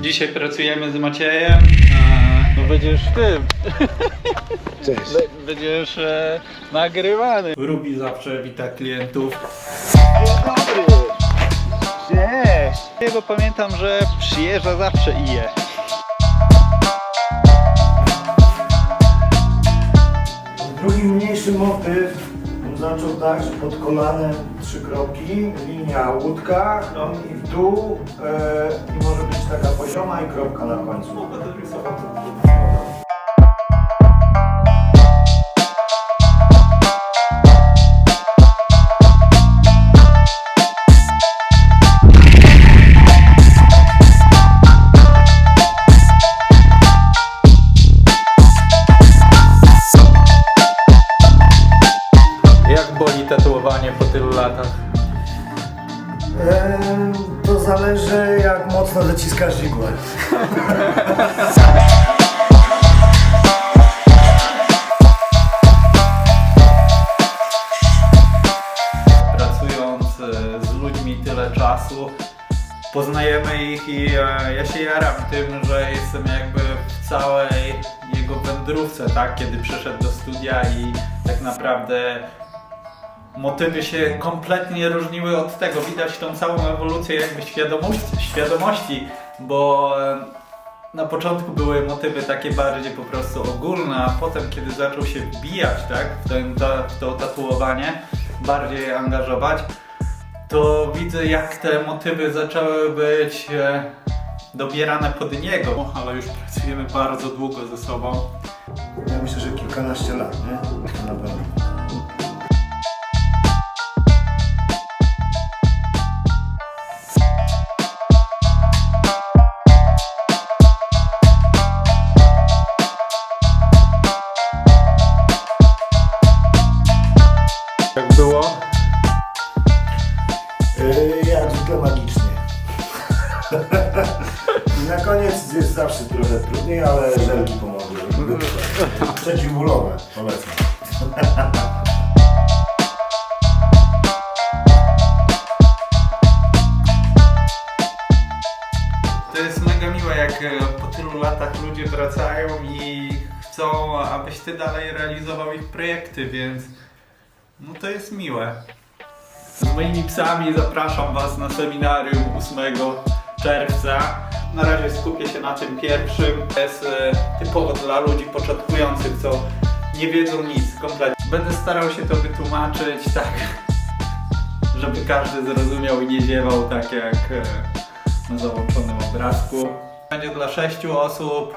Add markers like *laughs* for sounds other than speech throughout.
Dzisiaj pracujemy z Maciejem. a No będziesz tym, *laughs* Cześć. będziesz e, nagrywany. Rubi zawsze wita klientów. Dzień dobry. Cześć. Jego pamiętam, że przyjeżdża zawsze i je. Drugi mniejszy motyw zaczął tak, że pod kolanem trzy kropki, linia łódka no i w dół e, i może być taka pozioma i kropka na końcu. Po tylu latach? To zależy jak mocno dociskasz igłę. *laughs* Pracując e, z ludźmi tyle czasu, poznajemy ich i e, ja się jaram tym, że jestem jakby w całej jego wędrówce, tak? Kiedy przyszedł do studia i tak naprawdę motywy się kompletnie różniły od tego. Widać tą całą ewolucję jakby świadomości, świadomości bo e, na początku były motywy takie bardziej po prostu ogólne, a potem kiedy zaczął się wbijać tak, w, w to tatuowanie, bardziej angażować, to widzę jak te motywy zaczęły być e, dobierane pod niego, ale już pracujemy bardzo długo ze sobą. Ja myślę, że kilkanaście lat, nie? Jak zwykle magicznie. *laughs* Na koniec jest zawsze trochę trudniej, ale żelki pomogły. wytrwać. Przeciwbólowe, polecam. To jest mega miłe, jak e, po tylu latach ludzie wracają i chcą, abyś ty dalej realizował ich projekty, więc no to jest miłe. Z moimi psami zapraszam Was na seminarium 8 czerwca. Na razie skupię się na tym pierwszym. To jest e, typowo dla ludzi początkujących, co nie wiedzą nic kompletnie. Będę starał się to wytłumaczyć tak, *laughs* żeby każdy zrozumiał i nie ziewał tak jak e, na załączonym obrazku. Będzie dla sześciu osób.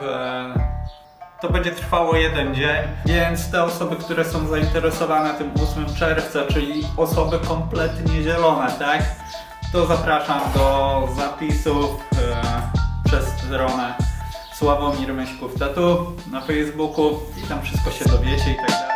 To będzie trwało jeden dzień, więc te osoby, które są zainteresowane tym 8 czerwca, czyli osoby kompletnie zielone, tak? To zapraszam do zapisów e, przez stronę Sławomir Myśków Tatu na Facebooku i tam wszystko się dowiecie i tak dalej.